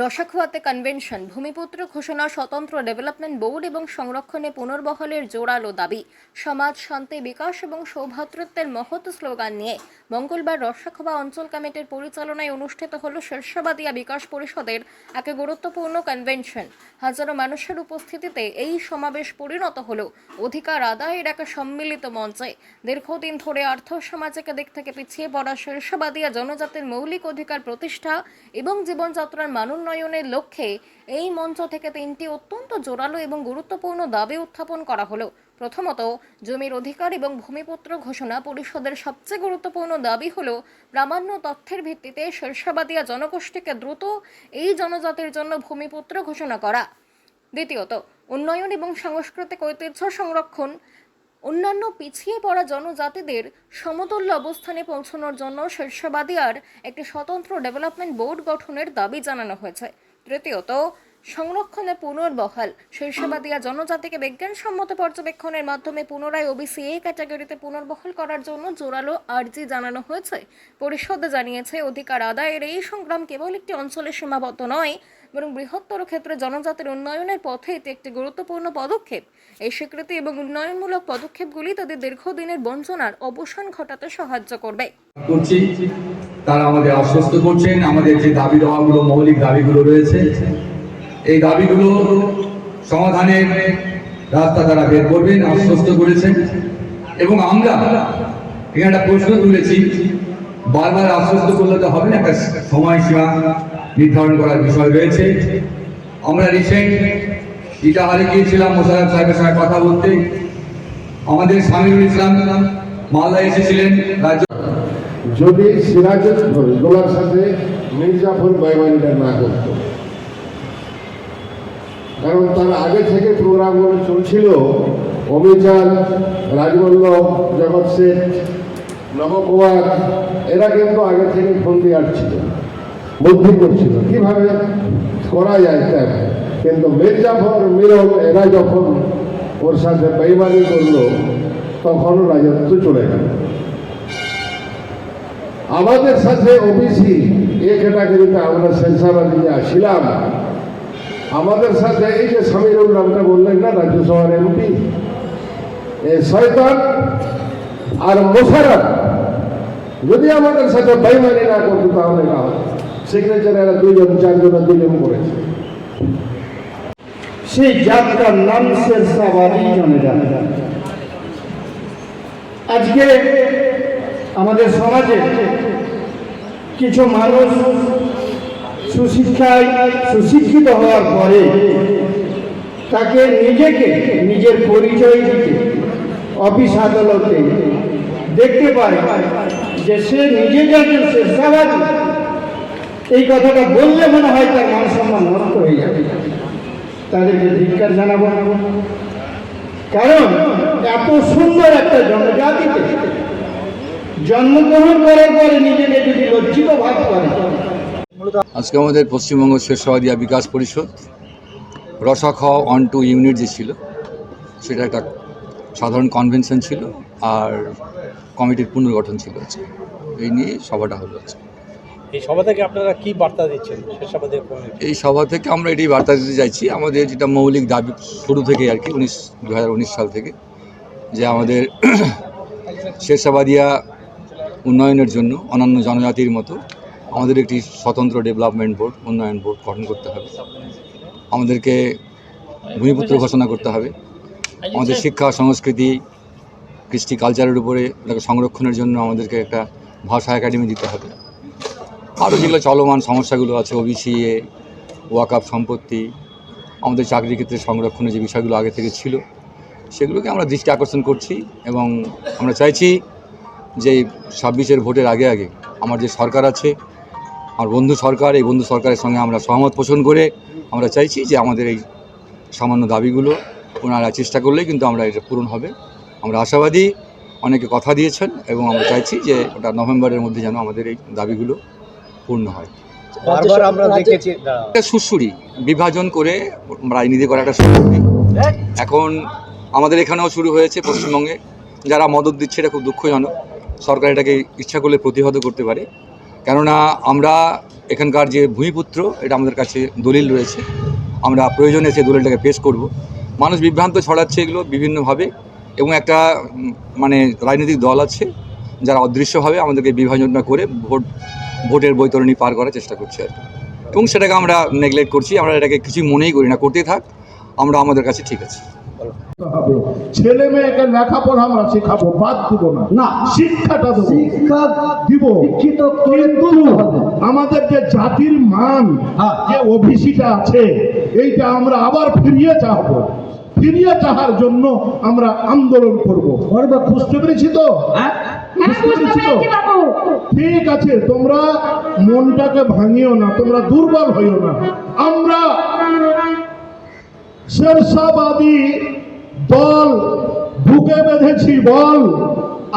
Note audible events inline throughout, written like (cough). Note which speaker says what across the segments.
Speaker 1: রসাখোয়াতে convention ভূমিপুত্র ঘোষণা, স্বতন্ত্র development board এবং সংরক্ষণে পুনর্বহলের জোরালো দাবি। সমাজ, শান্তি, বিকাশ এবং সৌভ্রাতৃত্বের মহৎ স্লোগান নিয়ে মঙ্গলবার রসাখোয়া অঞ্চল কমিটির পরিচালনায় অনুষ্ঠিত হল শেরশাবাদিয়া বিকাশ পরিষদের এক গুরুত্বপূর্ণ কনভেনশন হাজারো মানুষের উপস্থিতিতে এই সমাবেশ পরিণত হল। অধিকার আদায়ের এক সম্মিলিত মঞ্চে। দীর্ঘদিন ধরে আর্থ সামাজিক দিক থেকে পিছিয়ে পড়া শীর্ষবাদীয় জনজাতির মৌলিক অধিকার প্রতিষ্ঠা এবং জীবনযাত্রার মানোন্নয়নের লক্ষ্যে এই মঞ্চ থেকে তিনটি অত্যন্ত জোরালো এবং গুরুত্বপূর্ণ দাবি উত্থাপন করা হলো। প্রথমত, জমির অধিকার এবং ভূমিপুত্র ঘোষণা পরিষদের সবচেয়ে গুরুত্বপূর্ণ দাবি হল প্রামাণ্য তথ্যের ভিত্তিতে শীর্ষবাদীয় জনগোষ্ঠীকে দ্রুত এই জনজাতির জন্য ভূমিপুত্র ঘোষণা করা। দ্বিতীয়ত, উন্নয়ন এবং সাংস্কৃতিক ঐতিহ্য সংরক্ষণ অন্যান্য পিছিয়ে পড়া জনজাতিদের সমতুল্য অবস্থানে পৌঁছানোর জন্য শীর্ষবাদিয়ার একটি স্বতন্ত্র ডেভেলপমেন্ট বোর্ড গঠনের দাবি জানানো হয়েছে। তৃতীয়ত, সংরক্ষণে পুনর্বহাল। শীর্ষবাদিয়া জনজাতিকে বিজ্ঞানসম্মত পর্যবেক্ষণের মাধ্যমে পুনরায় ওবিসি এ ক্যাটাগরিতে পুনর্বহাল করার জন্য জোরালো আর্জি জানানো হয়েছে। পরিষদ জানিয়েছে, অধিকার আদায়ের এই সংগ্রাম কেবল একটি অঞ্চলে সীমাবদ্ধ নয়, বরং বৃহত্তর ক্ষেত্রে জনজাতির উন্নয়নের পথে এটি একটি গুরুত্বপূর্ণ পদক্ষেপ। এই স্বীকৃতি এবং উন্নয়নমূলক পদক্ষেপগুলি তাদের দীর্ঘদিনের বঞ্চনার অবসান ঘটাতে সাহায্য করবে।
Speaker 2: করছি। তারা আমাদের আশ্বস্ত করছেন। আমাদের যে দাবি, দেওয়াগুলো, মৌলিক দাবিগুলো রয়েছে, এই দাবিগুলো সমাধানের রাস্তা তারা বের করবেন, আশ্বস্ত করেছেন। এবং আমরা এখানে একটা প্রশ্ন তুলেছি, বারবার আশ্বস্ত করলে তো হবে না, একটা সময়সীমা নির্ধারণ করার বিষয় রয়েছে। আমরা রিসেন্ট ইটাহারে গিয়েছিলাম মোশারফ সাহেবের সঙ্গে কথা বলতে। আমাদের সামিরুল ইসলাম মালদা এসেছিলেন। রাজ্য
Speaker 3: যদি সিরাজুল গোলার সাথে মির্জাফর বাইমানিটা না করত, কারণ তার আগে থেকে প্রোগ্রামগুলো চলছিল অমিচাঁদ রাজবল্লভ জগৎ শেঠ, নবকুমার, এরা কিন্তু আগে থেকে ফন্দি আটছিল বুদ্ধি করছিল। কীভাবে করা যায় তাই কিন্তু মির্জাফর মিরল এরা যখন ওর সাথে বেইমানি করল তখন রাজত্ব চলে গেল। আমাদের সাথে ওবিসি এ ক্যাটাগরিতে আমরা সেন্সাবাদীতে আসছিলাম আমাদের সাথে এই যে সামিরুল নামটা বললেন না, রাজ্যসভার এমপি এ শয়তান আর মোশারফ যদি আমাদের সাথে বেইমানি না করতো তাহলে না সিগনেচার এরা দুইজন চারজনের দুজন করেছে।
Speaker 4: সেই যাত্রার নাম শেরশাবাদী জনেরা। আজকে আমাদের সমাজে কিছু মানুষ সুশিক্ষায় সুশিক্ষিত হওয়ার পরে তাকে নিজেকে, নিজের পরিচয় দিতে, অফিস আদালতে দেখতে পায় যে সে নিজে যাকে শেরশাবাদী এই কথাটা বললে মনে হয় তার মান সম্মান নষ্ট হয়ে যাবে। তাদেরকে ধিক্কার জানাব। কারণ এত সুন্দর একটা জনজাতিতে জন্মগ্রহণ করার পরে নিজেকে যদি লজ্জিত ভাব করে।
Speaker 2: আজকে আমাদের পশ্চিমবঙ্গ শেরশাবাদিয়া বিকাশ পরিষদ রসখ ওয়ান টু ইউনিট যে ছিল, সেটা একটা সাধারণ কনভেনশন ছিল আর কমিটির পুনর্গঠন ছিল আজকে। এই নিয়ে সভাটা হলো আজকে।
Speaker 5: এই সভা থেকে আপনারা কি বার্তা দিচ্ছেন?
Speaker 2: এই সভা থেকে আমরা এটি বার্তা দিতে চাইছি, আমাদের যেটা মৌলিক দাবি শুরু থেকে আর কি, উনিশ দু সাল থেকে, যে আমাদের (clears throat) শেরশাবাদিয়া উন্নয়নের জন্য অন্যান্য জনজাতির মতো আমাদের একটি স্বতন্ত্র ডেভেলপমেন্ট বোর্ড, উন্নয়ন বোর্ড গঠন করতে হবে। আমাদেরকে ভূমিপুত্র ঘোষণা করতে হবে। আমাদের শিক্ষা, সংস্কৃতি, কৃষ্টি কালচারের উপরে সংরক্ষণের জন্য আমাদেরকে একটা ভাষা একাডেমি দিতে হবে। আরও যেগুলো চলমান সমস্যাগুলো আছে ওবিসি এ ওয়াকাপ সম্পত্তি, আমাদের চাকরি ক্ষেত্রে সংরক্ষণের যে বিষয়গুলো আগে থেকে ছিল, সেগুলোকে আমরা দৃষ্টি আকর্ষণ করছি এবং আমরা চাইছি যে ছাব্বিশের ভোটের আগে আগে আমার যে সরকার আছে, আমার বন্ধু সরকার, এই বন্ধু সরকারের সঙ্গে আমরা সহমত পোষণ করে আমরা চাইছি যে আমাদের এই সামান্য দাবিগুলো ওনারা চেষ্টা করলেই কিন্তু আমরা এটা পূরণ হবে। আমরা আশাবাদী, অনেকে কথা দিয়েছেন এবং আমরা চাইছি যে ওটা নভেম্বরের মধ্যে যেন আমাদের এই দাবিগুলো পূর্ণ হয়।
Speaker 5: বারবার আমরা দেখেছি
Speaker 2: একটা সুরসুরি বিভাজন করে রাজনীতি করা একটা সুরসুরি এখন আমাদের এখানেও শুরু হয়েছে পশ্চিমবঙ্গে। যারা মদত দিচ্ছে এটা খুব দুঃখজনক। সরকার এটাকে ইচ্ছা করলে প্রতিহত করতে পারে। কেননা আমরা এখানকার যে ভূমিপুত্র এটা আমাদের কাছে দলিল রয়েছে। আমরা প্রয়োজনে সেই দলিলটাকে পেশ করব। মানুষ বিভ্রান্ত ছড়াচ্ছে এগুলো বিভিন্নভাবে এবং একটা মানে রাজনৈতিক দল আছে যারা অদৃশ্যভাবে আমাদেরকে বিভাজনটা করে ভোট ভোটের বৈতরণী পার করার চেষ্টা করছে আর কি। এবং সেটাকে আমরা নেগলেক্ট করছি আমরা এটাকে কিছুই মনেই করি না করতেই থাক আমরা আমাদের কাছে ঠিক আছে।
Speaker 6: ছেলে মেয়েকে লেখাপড়া আমরা শেখাবো বাদ দিব না। না। শিক্ষাটা দেবো।
Speaker 4: শিক্ষা
Speaker 6: দিব।
Speaker 4: শিক্ষিত
Speaker 6: কিন্তু আমাদের যে জাতির মান যে ওবিসিটা আছে এইটা আমরা আবার ফিরিয়ে চাহবো। ফিরিয়ে চাহার জন্য আমরা আন্দোলন করব। বুঝতে পেরেছি তো? বুঝতে পেরেছি তো ঠিক আছে তোমরা মনটাকে ভাঙিও না তোমরা দুর্বল হইও না। আমরা শেরশাবাদী দল ঢুকে বেঁধেছি বল।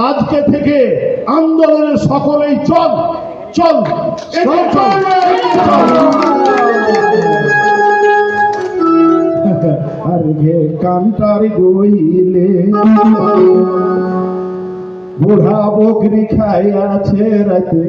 Speaker 6: আজকে থেকে আন্দোলনের সকলেই চল চল আর ঘে কান্টার গইলে। বুড়া বকরি আছে রাতে।